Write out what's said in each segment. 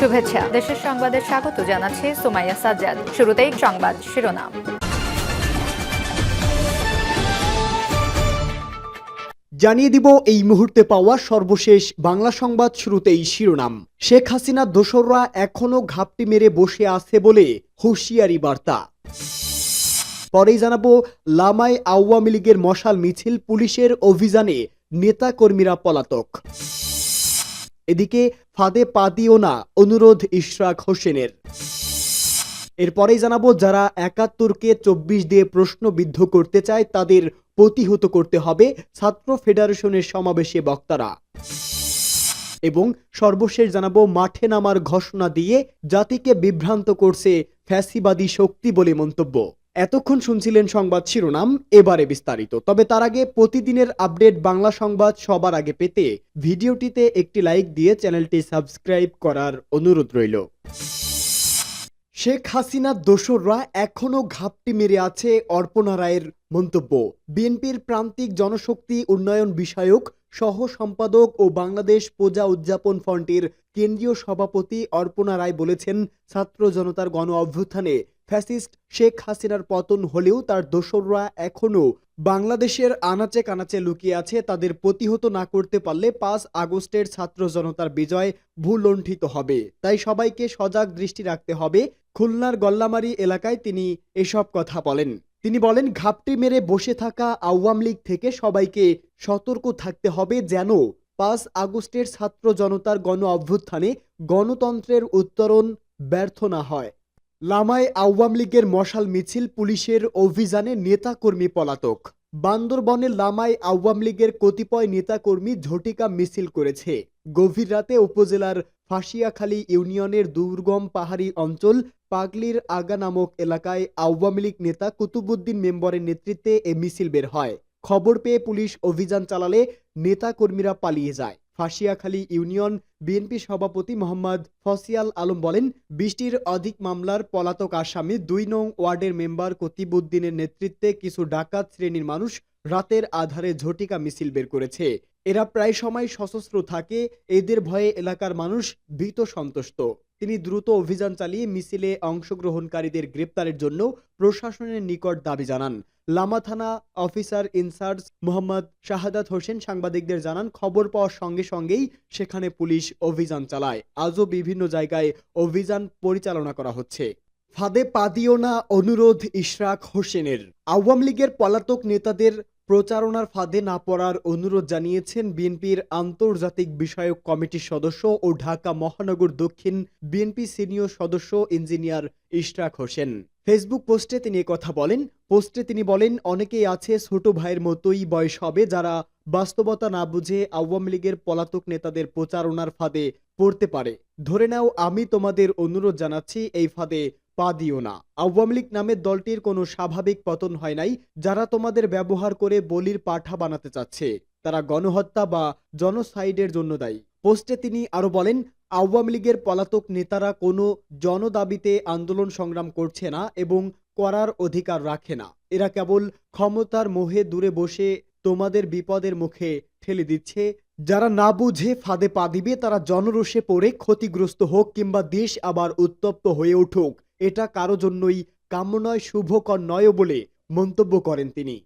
শুভেচ্ছা। দেশের সংবাদে স্বাগত জানাচ্ছি সুমাইয়া সাজ্জাদ। শুরুতেই সংবাদ শিরোনাম। জানিয়ে দিব এই মুহূর্তে পাওয়া সর্বশেষ বাংলা সংবাদ শুরুতেই শিরোনাম। শেখ হাসিনা দোসররা এখনও ঘাপটি মেরে বসে আছে বলে হুঁশিয়ারি বার্তা। পরেই জানাব, লামাই আওয়ামী লীগের মশাল মিছিল পুলিশের অভিযানে নেতা কর্মীরা পলাতক। এদিকে ফাঁদে পা দিও না, অনুরোধ ইশরাক হোসেনের। এরপরেই জানাব, যারা একাত্তরকে চব্বিশ দিয়ে প্রশ্নবিদ্ধ করতে চায়, তাদের প্রতিহত করতে হবে ছাত্র ফেডারেশনের সমাবেশে বক্তারা। এবং সর্বশেষ জানাব, মাঠে নামার ঘোষণা দিয়ে জাতিকে বিভ্রান্ত করছে ফ্যাসিবাদী শক্তি বলে মন্তব্য। এতক্ষণ শুনছিলেন সংবাদ শিরোনাম, এবারে বিস্তারিত। তবে তার আগে প্রতিদিনের আপডেট বাংলা সংবাদ সবার আগে পেতে ভিডিওটিতে একটি লাইক দিয়ে চ্যানেলটি সাবস্ক্রাইব করার অনুরোধ রইল। শেখ হাসিনার দোসররা এখনও ঘাপটি মেরে আছে অর্পণা রায়ের মন্তব্য। বিএনপির প্রান্তিক জনশক্তি উন্নয়ন বিষয়ক সহ সম্পাদক ও বাংলাদেশ পূজা উদযাপন ফ্রন্টের কেন্দ্রীয় সভাপতি অর্পণা রায় বলেছেন, ছাত্র জনতার গণ অভ্যুত্থানে ফ্যাসিস্ট শেখ হাসিনার পতন হলেও তার দোসররা এখনও বাংলাদেশের আনাচে কানাচে লুকিয়ে আছে। তাদের প্রতিহত না করতে পারলে পাঁচ আগস্টের ছাত্র জনতার বিজয় ভূলণ্ঠিত হবে। তাই সবাইকে সজাগ দৃষ্টি রাখতে হবে। খুলনার গল্লামারি এলাকায় তিনি এসব কথা বলেন। তিনি বলেন, ঘাপটি মেরে বসে থাকা আওয়ামী লীগ থেকে সবাইকে সতর্ক থাকতে হবে যেন পাঁচ আগস্টের ছাত্র জনতার গণ অভ্যুত্থানে গণতন্ত্রের উত্তরণ ব্যর্থ না হয়। লামায় আওয়ামী লীগের মশাল মিছিল, পুলিশের অভিযানে নেতাকর্মী পলাতক। বান্দরবনে লামায় আওয়ামী লীগের কতিপয় নেতাকর্মী ঝটিকা মিছিল করেছে। গভীর রাতে উপজেলার ফাঁসিয়াখালী ইউনিয়নের দুর্গম পাহাড়ি অঞ্চল পাগলির আগা নামক এলাকায় আওয়ামী লীগ নেতা কুতুবুদ্দিন মেম্বরের নেতৃত্বে এ মিছিল বের হয়। খবর পেয়ে পুলিশ অভিযান চালালে নেতাকর্মীরা পালিয়ে যায়। ফাঁসিয়াখালী ইউনিয়ন বিএনপি সভাপতি মোহাম্মদ ফসিয়াল আলম বলেন বৃষ্টির অধিক মামলার পলাতক আসামি দুই নং ওয়ার্ডের মেম্বার কতিবুদ্দিনের নেতৃত্বে কিছু ডাকাত শ্রেণির মানুষ রাতের আধারে ঝটিকা মিছিল বের করেছে। এরা প্রায় সময় সশস্ত্র থাকে, এদের ভয়ে এলাকার মানুষ ভীত সন্তুষ্ট। তিনি দ্রুত অভিযান চালিয়ে মিছিলে অংশগ্রহণকারীদের গ্রেপ্তারের জন্য প্রশাসনের নিকট দাবি জানান। লামা থানা officer in charge Mohammad Shahadat Hossain সাংবাদিকদের জানান, খবর পাওয়ার সঙ্গে সঙ্গেই সেখানে পুলিশ অভিযান চালায়। আজও বিভিন্ন জায়গায় অভিযান পরিচালনা করা হচ্ছে। ফাঁদে পা দিও না অনুরোধ ইশরাক হোসেনের। আওয়ামী লীগের পলাতক নেতাদের প্রচারণার ফাঁদে না পড়ার অনুরোধ জানিয়েছেন বিএনপির আন্তর্জাতিক বিষয়ক কমিটির সদস্য ও ঢাকা মহানগর দক্ষিণ বিএনপি সিনিয়র সদস্য ইঞ্জিনিয়ার ইশরাক হোসেন। ফেসবুক পোস্টে তিনি কথা বলেন, পোস্টে তিনি বলেন, অনেকেই আছে ছোট ভাইয়ের মতোই বয়স হবে যারা বাস্তবতা না বুঝে আওয়ামী লীগের পলাতক নেতাদের প্রচারণার ফাঁদে পড়তে পারে। ধরে নাও, আমি তোমাদের অনুরোধ জানাচ্ছি, এই ফাঁদে পা দিও না। আওয়ামী লীগ নামের দলটির কোনো স্বাভাবিক পতন হয় নাই, যারা তোমাদের ব্যবহার করে বলির পাঠা বানাতে চাচ্ছে। তারা গণহত্যা বা জনসাইডের জন্য দায়ী। পোস্টে তিনি আরও বলেন, আওয়ামী লীগের পলাতক নেতারা কোনো জনদাবিতে আন্দোলন সংগ্রাম করছে না এবং করার অধিকার রাখে না। এরা কেবল ক্ষমতার মোহে দূরে বসে তোমাদের বিপদের মুখে ঠেলে দিচ্ছে। যারা না বুঝে ফাঁদে পা দিবে, তারা জনরোষে পড়ে ক্ষতিগ্রস্ত হোক কিংবা দেশ আবার উত্তপ্ত হয়ে উঠুক। এটা কারও জন্যই কাম্য নয় শুভকর নয় বলে মন্তব্য করেন তিনি।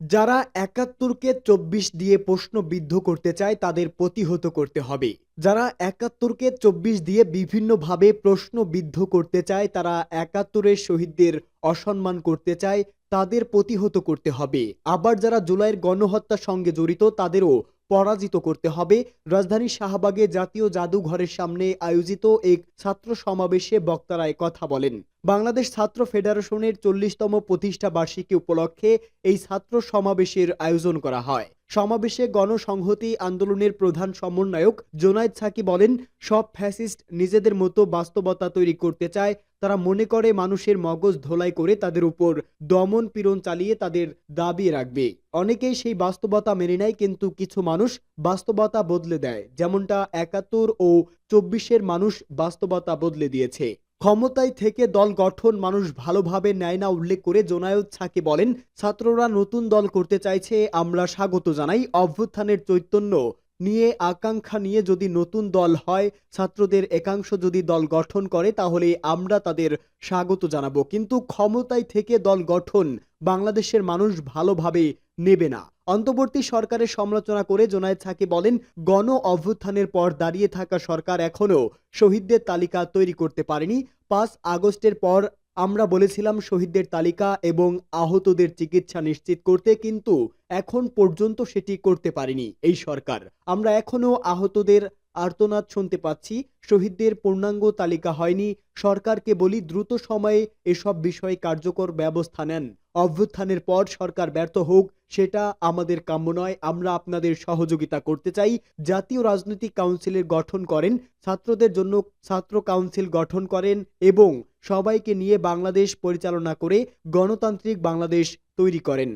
যারা একাত্তরকে চব্বিশ দিয়ে প্রশ্নবিদ্ধ করতে চায় তাদের প্রতিহত করতে হবে। যারা একাত্তরকে চব্বিশ দিয়ে বিভিন্নভাবে প্রশ্নবিদ্ধ করতে চায়, তারা একাত্তরের শহীদদের অসম্মান করতে চায়, তাদের প্রতিহত করতে হবে। আবার যারা জুলাইয়ের গণহত্যার সঙ্গে জড়িত, তাদেরও পরাজিত করতে হবে। রাজধানী শাহবাগে জাতীয় জাদুঘরের সামনে আয়োজিত এক ছাত্র সমাবেশে বক্তারা কথা বলেন। বাংলাদেশ ছাত্র ফেডারেশনের চল্লিশতম প্রতিষ্ঠা বার্ষিকী উপলক্ষে এই ছাত্র সমাবেশের আয়োজন করা হয়। সমাবেশে গণসংহতি আন্দোলনের প্রধান সমন্বয়ক জোনায়েদ সাকি বলেন, সব ফ্যাসিস্ট নিজেদের মতো বাস্তবতা তৈরি করতে চায় তারা মনে করে মানুষের মগজ ধোলাই করে তাদের উপর দমন পীড়ন চালিয়ে তাদের দাবি রাখবে। অনেকেই সেই বাস্তবতা মেনে নেয়, কিন্তু কিছু মানুষ বাস্তবতা বদলে দেয়। যেমনটা একাত্তর ও চব্বিশের মানুষ বাস্তবতা বদলে দিয়েছে। ক্ষমতায় থেকে দল গঠন মানুষ ভালোভাবে নেয় না উল্লেখ করে জোনায়দ ছাকি বলেন, ছাত্ররা নতুন দল করতে চাইছে, আমরা স্বাগত জানাই। অভ্যুত্থানের চৈতন্য নিয়ে আকাঙ্ক্ষা নিয়ে যদি নতুন দল হয়, ছাত্রদের একাংশ যদি দল গঠন করে তাহলে আমরা তাদের স্বাগত জানাব। কিন্তু ক্ষমতায় থেকে দল গঠন বাংলাদেশের মানুষ ভালোভাবে নেবে না। অন্তর্বর্তী সরকারের সমালোচনা করে জোনায়েদ সাকি বলেন, গণ অভ্যুত্থানের পর দাঁড়িয়ে থাকা সরকার এখনও শহীদদের তালিকা তৈরি করতে পারেনি। পাঁচ আগস্টের পর আমরা বলেছিলাম শহীদদের তালিকা এবং আহতদের চিকিৎসা নিশ্চিত করতে, কিন্তু এখন পর্যন্ত সেটি করতে পারেনি এই সরকার। আমরা এখনও আহতদের আর্তনাদ শুনতে পাচ্ছি, শহীদদের পূর্ণাঙ্গ তালিকা হয়নি। সরকারকে বলি দ্রুত সময়ে এসব বিষয়ে কার্যকর ব্যবস্থা নেন। অভ্যুত্থানের পর সরকার ব্যর্থ হোক, সেটা আমাদের কাম্য নয়। আমরা আপনাদের সহযোগিতা করতে চাই। জাতীয় রাজনৈতিক কাউন্সিলের গঠন করেন, ছাত্রদের জন্য ছাত্র কাউন্সিল গঠন করেন এবং সবাইকে নিয়ে বাংলাদেশ পরিচালনা করে গণতান্ত্রিক বাংলাদেশ তৈরি করেন।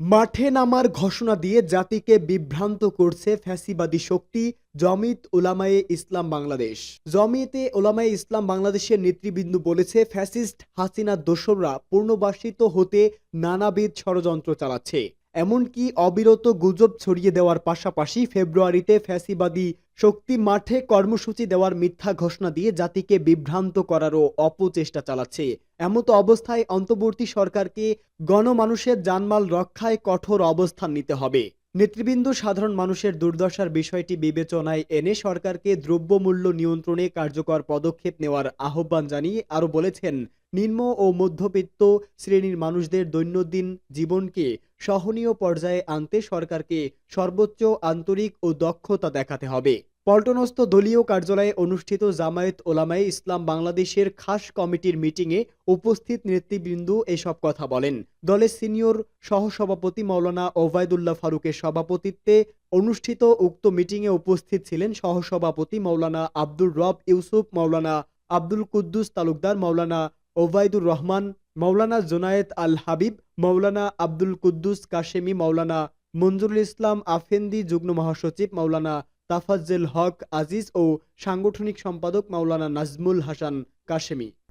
মাঠে নামার ঘোষণা দিয়ে জাতিকে বিভ্রান্ত করছে ফ্যাসিবাদী শক্তি জমিত ওলামায়ে ইসলাম বাংলাদেশ। জমিতে ওলামায়ে ইসলাম বাংলাদেশের নেতৃবৃন্দ বলেছে, ফ্যাসিস্ট হাসিনা দোসররা পূর্ণবাসিত হতে নানাবিধ ষড়যন্ত্র চালাচ্ছে। এমনকি অবিরত গুজব ছড়িয়ে দেওয়ার পাশাপাশি ফেব্রুয়ারিতে ফ্যাসিবাদী শক্তি মাঠে কর্মসূচি দেওয়ার মিথ্যা ঘোষণা দিয়ে জাতিকে বিভ্রান্ত করারও অপচেষ্টা চালাচ্ছে। এমতো অবস্থায় অন্তর্বর্তী সরকারকে গণমানুষের জানমাল রক্ষায় কঠোর অবস্থান নিতে হবে। নেতৃবৃন্দ সাধারণ মানুষের দুর্দশার বিষয়টি বিবেচনায় এনে সরকারকে দ্রব্যমূল্য নিয়ন্ত্রণে কার্যকর পদক্ষেপ নেওয়ার আহ্বান জানিয়ে আরও বলেছেন নিম্ন ও মধ্যবিত্ত শ্রেণির মানুষদের দৈনন্দিন জীবনকে সহনীয় পর্যায়ে আনতে সরকারকে সর্বোচ্চ আন্তরিক ও দক্ষতা দেখাতে হবে। পল্টনস্থ দলীয় কার্যালয়ে অনুষ্ঠিত জামায়াত ওলামায়ে ইসলাম বাংলাদেশের খাস কমিটির মিটিংয়ে উপস্থিত নেতৃবৃন্দ এসব কথা বলেন। দলের সিনিয়র সহসভাপতি মৌলানা ওবায়দুল্লাহ ফারুকের সভাপতিত্বে অনুষ্ঠিত উক্ত মিটিংয়ে উপস্থিত ছিলেন সহসভাপতি মৌলানা আব্দুর রব ইউসুফ, মৌলানা আব্দুল কুদ্দুস তালুকদার মাওলানা ওবায়দুর রহমান মৌলানা জোনায়েত আল হাবিব মৌলানা আব্দুল কুদ্দুস কাশেমি মৌলানা মঞ্জুরুল ইসলাম আফেন্দি যুগ্ম মহাসচিব মৌলানা তাফাজ্জেল হক আজিজ ও সাংগঠনিক সম্পাদক মাওলানা নাজমুল হাসান কাশেমি।